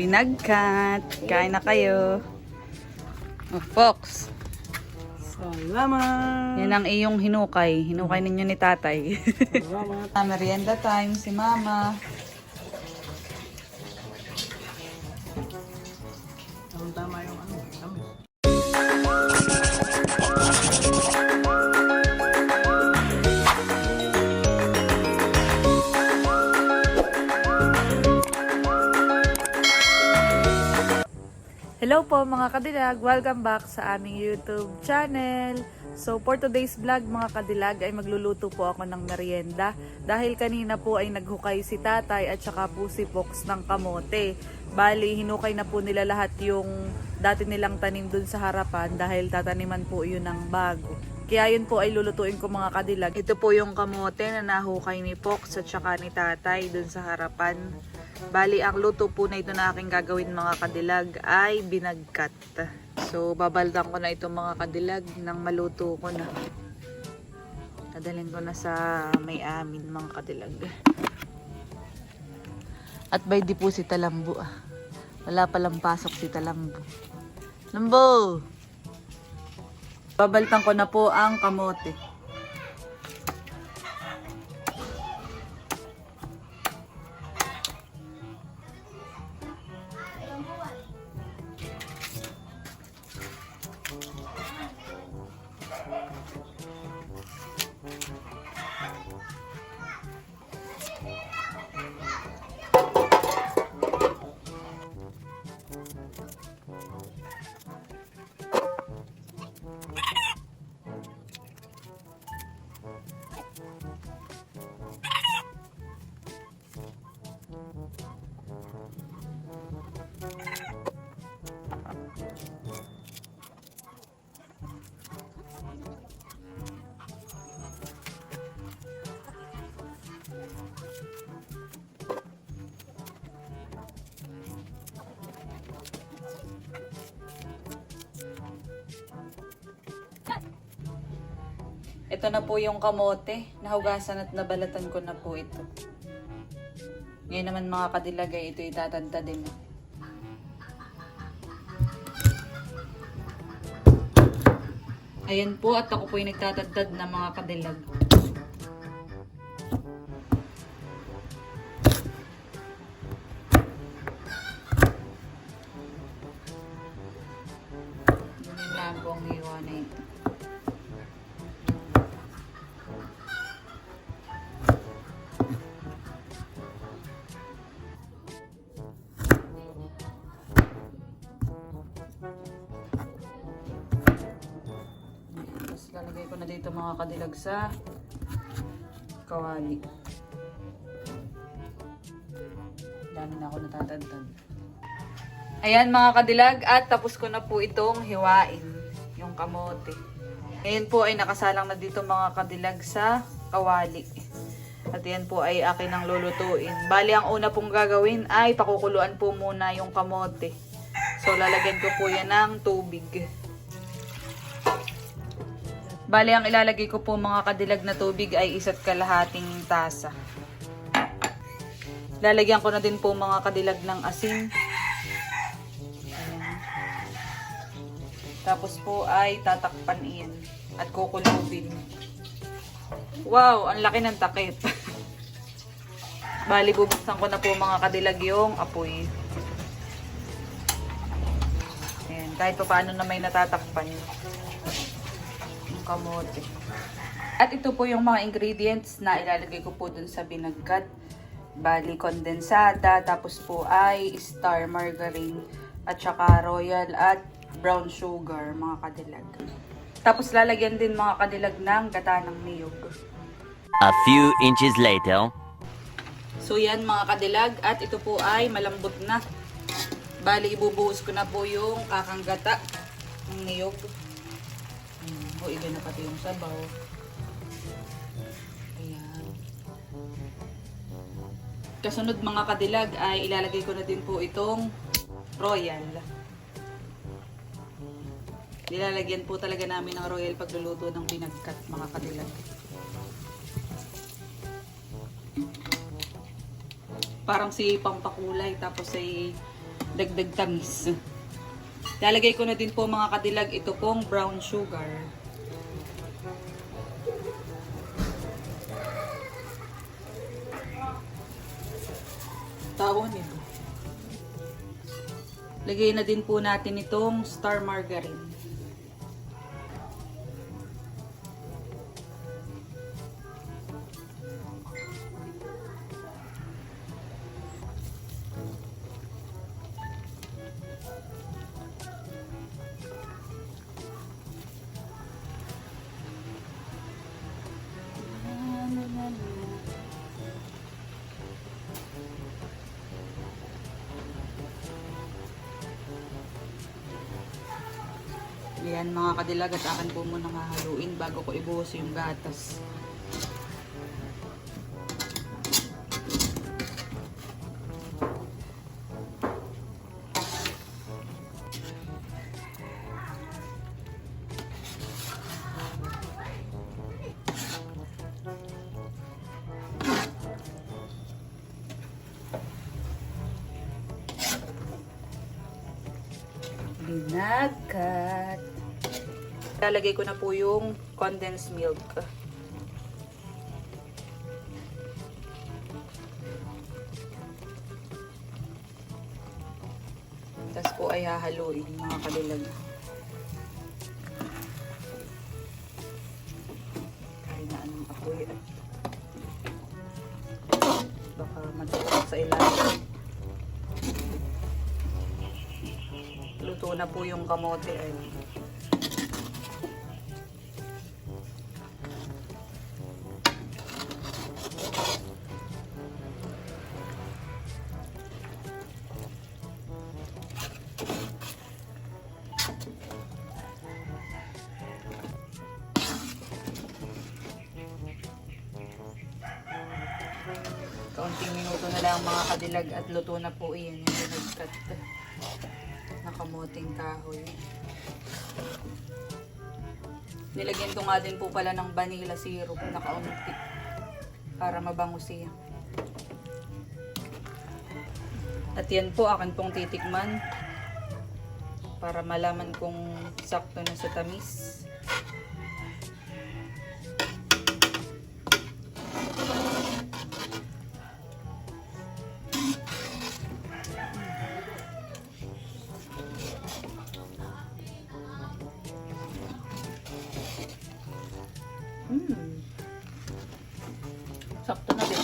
binagkat. Kain na kayo. Oh, Fox. Salamat! Yan ang iyong hinukay. Hinukay ninyo ni tatay. Salamat! Ah, merienda time si mama. Tama yung ano, Hello po mga kadilag, welcome back sa aming YouTube channel. So for today's vlog mga kadilag ay magluluto po ako ng merienda dahil kanina po ay naghukay si tatay at saka po si Fox ng kamote. Bali, hinukay na po nila lahat yung dati nilang tanim dun sa harapan dahil tataniman po yun ng bago. Kaya yun po ay lulutuin ko mga kadilag. Ito po yung kamote na nahukay ni Fox at saka ni tatay dun sa harapan. Bali, ang luto po na ito na aking gagawin mga kadilag ay binagkat. So, babaldan ko na ito mga kadilag nang maluto ko na. Dadalhin ko na sa may amin mga kadilag. At by di po si Talambo ah. Wala palang pasok si Talambo. Lambo! Babaltan ko na po ang kamote. Ito na po yung kamote. Nahugasan at nabalatan ko na po ito. Ngayon naman mga kadilagay, ito itatadta din. Ayan po at ako po yung nagtatadtad ng mga kadilag. Mga kadilag sa kawali. Dami na ako natatagtag. Ayan mga kadilag at tapos ko na po itong hiwain yung kamote. Ngayon po ay nakasalang na dito mga kadilag sa kawali. At yan po ay akin ang lulutuin. Bali ang una pong gagawin ay pakukuluan po muna yung kamote. So lalagyan ko po yan ng tubig. Bali, ang ilalagay ko po mga kadilag na tubig ay isa't kalahating tasa. Lalagyan ko na din po mga kadilag ng asin. Ayan. Tapos po ay tatakpan iyan at kukulubin. Wow, ang laki ng takip. Bali, bubuksan ko na po mga kadilag yung apoy. Ayan, kahit pa paano na may natatakpan kamote. At ito po yung mga ingredients na ilalagay ko po dun sa binagkat. Bali, kondensada, tapos po ay star margarine, at saka royal at brown sugar, mga kadilag. Tapos lalagyan din mga kadilag ng gata ng niyog. A few inches later. So yan mga kadilag at ito po ay malambot na. Bali ibubuhos ko na po yung kakanggata ng niyog. Iba na pati yung sabaw. Ayan. Kasunod mga kadilag ay ilalagay ko na din po itong royal. Nilalagyan po talaga namin ng royal pagluluto ng binagkat mga kadilag. Parang si pampakulay tapos ay dagdag tamis. Lalagay ko na din po mga kadilag ito pong brown sugar. Tawon nito. Lagay na din po natin itong star margarine. Yan mga kadilag at akin po muna hahaluin bago ko ibuhos yung gatas. Binagkat. Lalagay ko na po yung condensed milk. Tapos po ay hahaluin mga kadilag. Kainaan ng apoy at baka matutok sa ilalim. Luto na po yung kamote ay. Kaunting minuto na lang mga kadilag at luto na po iyan yung binagkat nakamuting kahoy. Nilagyan ko nga din po pala ng vanilla syrup na para mabango siya. At yan po akin pong titikman para malaman kung sakto na sa tamis. Hmm. Sakto na din.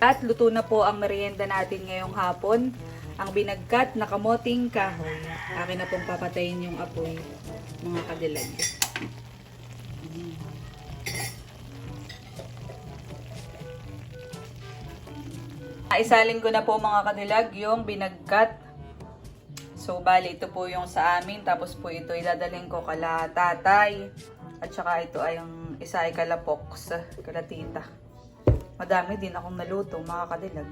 At luto na po ang merienda natin ngayong hapon. Ang binagkat na kamoting kahoy. Akin na pong papatayin yung apoy, mga kadilag. Isalin ko na po mga kadilag yung binagkat. So, bali ito po yung sa amin. Tapos po ito idadaling ko kala tatay. At saka ito ay yung isa ay kala Pox, kala tita. Madami din akong naluto mga kadilag.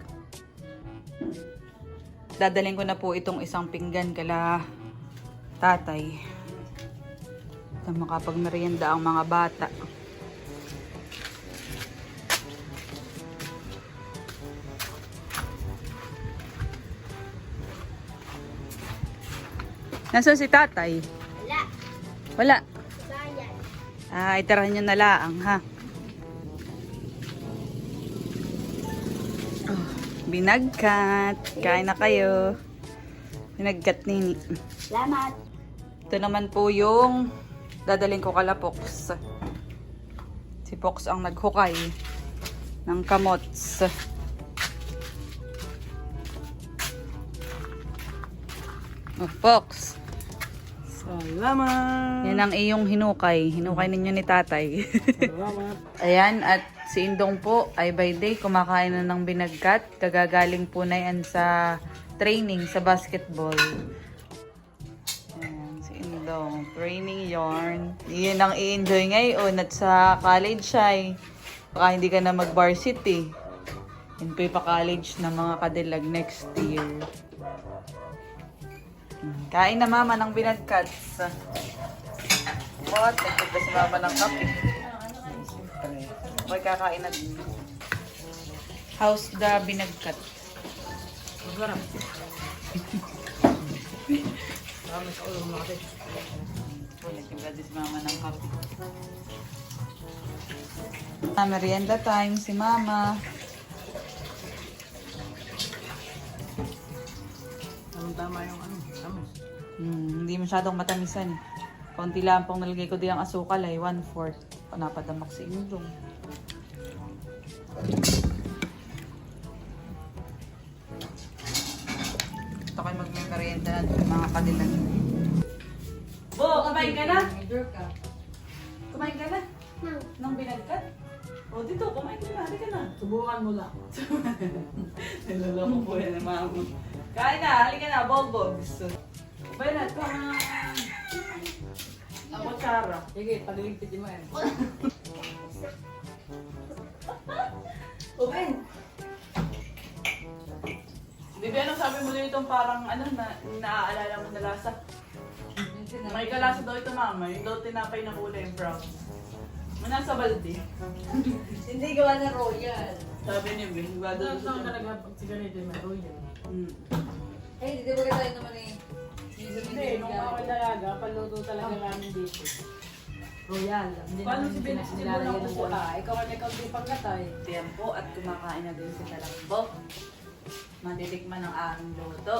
Dadaling ko na po itong isang pinggan kala tatay. Na makapagmerienda ang mga bata. Nasaan si tatay? Wala. Wala. Bayan. Ah, itirahan nyo na laang, ha? Oh, binagkat. Kain na kayo. Binagkat nini. Salamat. Ito naman po yung dadaling ko kala Pox. Si Pox ang naghukay ng kamots. Oh, Pox. Salamat! Yan ang iyong hinukay. Hinukay ninyo ni tatay. Salamat! Ayan, at si Indong po ay by day kumakain na ng binagkat. Kagagaling po na yan sa training sa basketball. Ayan, si Indong. Training yarn. Iyan ang i-enjoy ngayon at sa college siya ay baka hindi ka na mag-varsity. Yan po yung pa-college na mga kadilag next year. Kain na mama ng binagkat. What? Nagtagda si mama ng kape. May kakain na din. How's the binagkat? Masarap. Marami sa ulo mga. Nagtagda din si mama ng kape. Ah, merienda time si mama. Tamang tama yung ano. Hmm, hindi masyadong matamisan. Konti lang pong nalagay ko din ang asukal ay 1-4. Panapadamak sa indong. Ito kayo magmimerienda natin mga kadilan. Bo, kumain ka na? Kumain ka na? Nang binagkat? O dito, kumain ka na. Halika na. Subukan mo lang. Niloloko po yan ng mama. Kain na, halika na, bobogs. Bayan ka na. Ang kutsara. Sige, paliligpitin mo yan. Open. Bibi, anong sabi mo dito parang ano na naaalala mo na lasa? May kalasa daw ito mama, yung daw tinapay na kulay brown. May nasa balde. Hindi gawa ng royal. Sabi Bibi, ba Ito daw ito talaga pag sigarilyo may royal. Hmm. Eh, hindi ba tayo naman eh. Hindi, nung ako dalaga, paluto talaga namin dito. Royal. Hindi Paano si Tino nilalagyan ng ng pusa? Ikaw ang ikaw di pagkatay. Tiyan po at kumakain na din si Talambok. Matitikman ang aking luto.